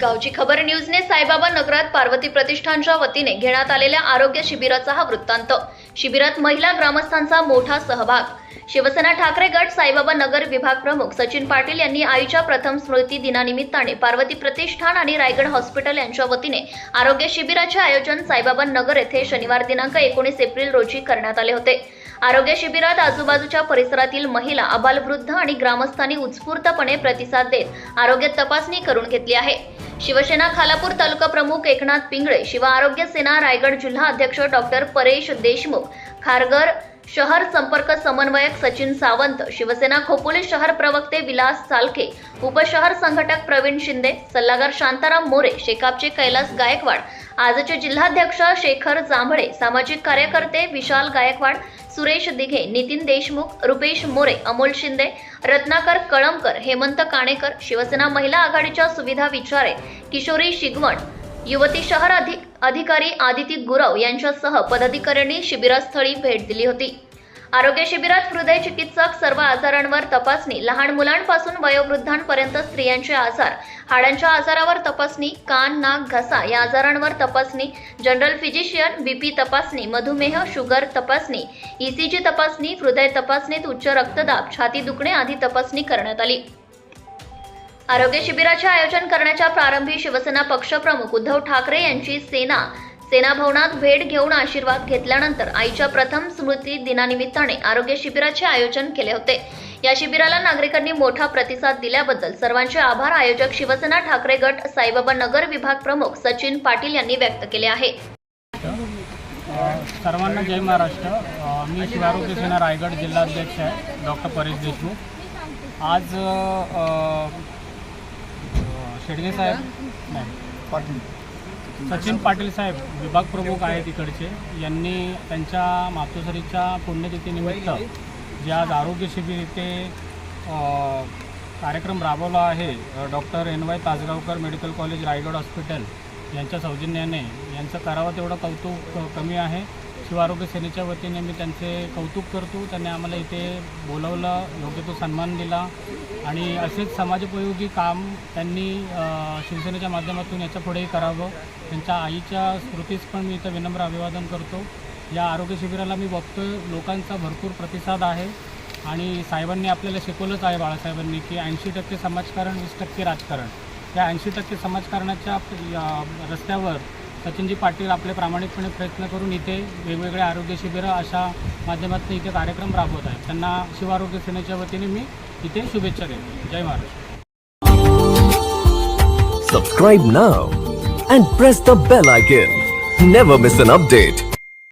गावची खबर न्यूजने साईबाबा नगरात पार्वती प्रतिष्ठानच्या वतीने घेण्यात आलेल्या आरोग्य शिबिराचा हा वृत्तांत. शिबिरात महिला ग्रामस्थांचा मोठा सहभाग. शिवसेना ठाकरे गट साईबाबा नगर विभाग प्रमुख सचिन पाटील यांनी आईच्या प्रथम स्मृती दिनानिमित्ताने पार्वती प्रतिष्ठान आणि रायगड हॉस्पिटल यांच्या वतीने आरोग्य शिबिराचे आयोजन साईबाबा नगर येथे शनिवार दिनांक एकोणीस एप्रिल रोजी करण्यात आले होते. आरोग्य शिबिरात आजूबाजूच्या परिसरातील महिला अबालवृद्ध आणि ग्रामस्थांनी उत्स्फूर्तपणे प्रतिसाद देत आरोग्य तपासणी करून घेतली आहे. शिवसेना खालापूर तालुका प्रमुख एकनाथ पिंगळे शिव आरोग्य सेना रायगड जिल्हा अध्यक्ष डॉक्टर परेश देशमुख खारगर शहर संपर्क समन्वयक सचिन सावंत शिवसेना खोपोली शहर प्रवक्ते विलास चालके उपशहर संघटक प्रवीण शिंदे सल्लागार शांताराम मोरे शेकापचे कैलास गायकवाड आजचे जिल्हाध्यक्ष शेखर जांभळे सामाजिक कार्यकर्ते विशाल गायकवाड सुरेश दिघे नितीन देशमुख रुपेश मोरे अमोल शिंदे रत्नाकर कळमकर हेमंत काणेकर शिवसेना महिला आघाडीच्या सुविधा विचारे किशोरी शिगवण युवती शहर अधि अधिकारी आदिती गुरव यांच्यासह पदाधिकाऱ्यांनी शिबिरास्थळी भेट दिली होती. आरोग्य शिबिरात हृदय चिकित्सक सर्व आजारांवर तपासणी लहान मुलांपासून वयोवृद्धांपर्यंत स्त्रियांचे आजार हाडांच्या आजारावर तपासणी कान नाक घसा या आजारांवर तपासणी जनरल फिजिशियन बीपी तपासणी मधुमेह शुगर तपासणी ईसीजी तपासणी हृदय तपासणीत उच्च रक्तदाब छाती दुखणे आदी तपासणी करण्यात आली. आरोग्य शिबिराचे आयोजन करण्याच्या प्रारंभी शिवसेना पक्षप्रमुख उद्धव ठाकरे यांची सेना सेना भवनात भेट घेऊन आशीर्वाद घेतल्यानंतर आईच्या प्रथम स्मृती दिनानिमित्ताने आरोग्य शिबिराचे आयोजन केले होते. या शिबिराला नागरिकांनी मोठा प्रतिसाद दिल्याबद्दल सर्वांचे आभार. आयोजक शिवसेना ठाकरे गट साईबाबा नगर विभाग प्रमुख सचिन पाटील यांनी व्यक्त केले आहे. सर्वांना जय महाराष्ट्र. मी शिवारोग्य सेना रायगड जिल्हाध्यक्ष आहे डॉक्टर परेश देशमुख. आज शेडगे साहेब नाही सचिन पाटील साहेब विभाग प्रमुख आहेत इकडचे. यांनी त्यांच्या मातोश्रीच्या पुण्यतिथीनिमित्त जे आज आरोग्य शिबिर इथे अ, कार्यक्रम राबवला आहे doctor N Y Tajgaonkar medical college Raigad hospital यांच्या सौजन्याने. यांचं करावं तेवढं कौतुक कमी आहे. शिवारोग्य सेनेच्या वतीने मी त्यांचे कौतुक करतो. त्यांनी आम्हाला इथे बोलावलं योग्य तो सन्मान दिला. आणि असेच समाजोपयोगी काम त्यांनी शिवसेनेच्या माध्यमातून याच्या पुढेही करावं. त्यांच्या आईच्या स्मृतीस पण मी इथं विनम्र अभिवादन करतो. या आरोग्य शिबिराला मी बघतो लोकांचा भरपूर प्रतिसाद आहे. आणि साहेबांनी आपल्याला शिकवलंच आहे बाळासाहेबांनी की ऐंशी टक्के समाजकारण वीस टक्के राजकारण. या ऐंशी टक्के समाजकारणाच्या या रस्त्यावर सचिनजी पाटील आपले प्रामाणिकपणे प्रयत्न करून इथे वेगवेगळे आरोग्य शिबिरं अशा माध्यमातून इथे कार्यक्रम राबवत आहेत. त्यांना शिवारोग्य सेनेच्या वतीने मी इथे शुभेच्छा देतो. जय Maharashtra. Subscribe now and press the bell icon never miss an update